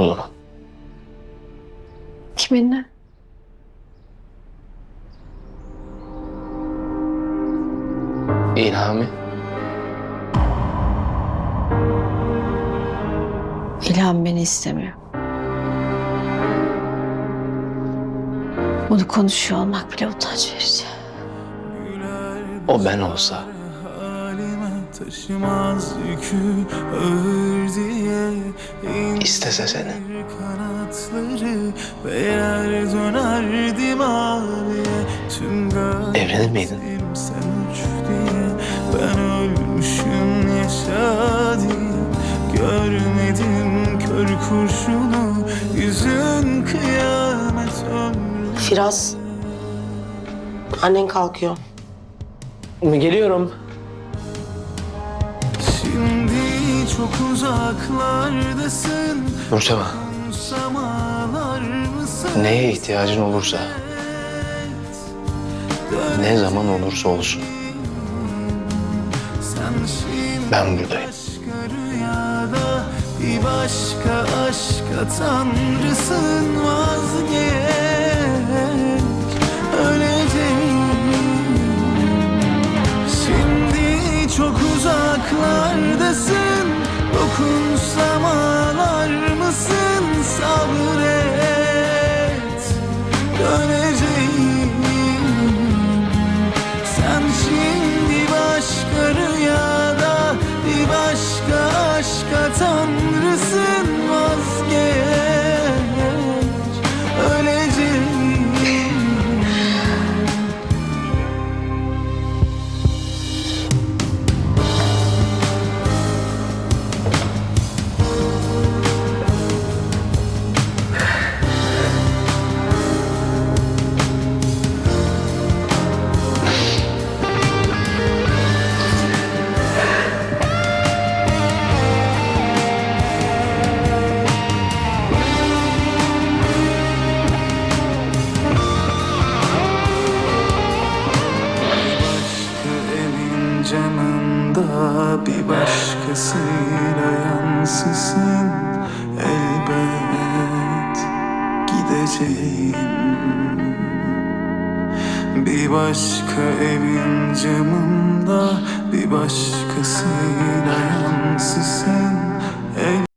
Zaman. Kiminle? İlhami. İlhan beni istemiyor. Bunu konuşuyor olmak bile utanç verici. O ben olsa taşımaz yükü ağır diye istese seni. kanatları ve yer dönerdi maviye tüm Evlenir miydin? sen uç diye ben ölmüşüm yaşa diye görmedim kör kurşunu yüzün kıyamet ömrüm Firaz. Annen kalkıyor. Geliyorum. Şimdi çok uzaklardasın. Nursema, neye ihtiyacın olursa, ne zaman olursa olsun. Ben buradayım. Bir başka aşka tanrısın uzaklardasın Dokunsam ağlar mısın? Sabret Döneceğim. Sen şimdi başka rüyada Bir başka aşka tanrısın evin camında bir başkasıyla yansısın elbet gideceğim. Bir başka evin camında bir başkasıyla yansısın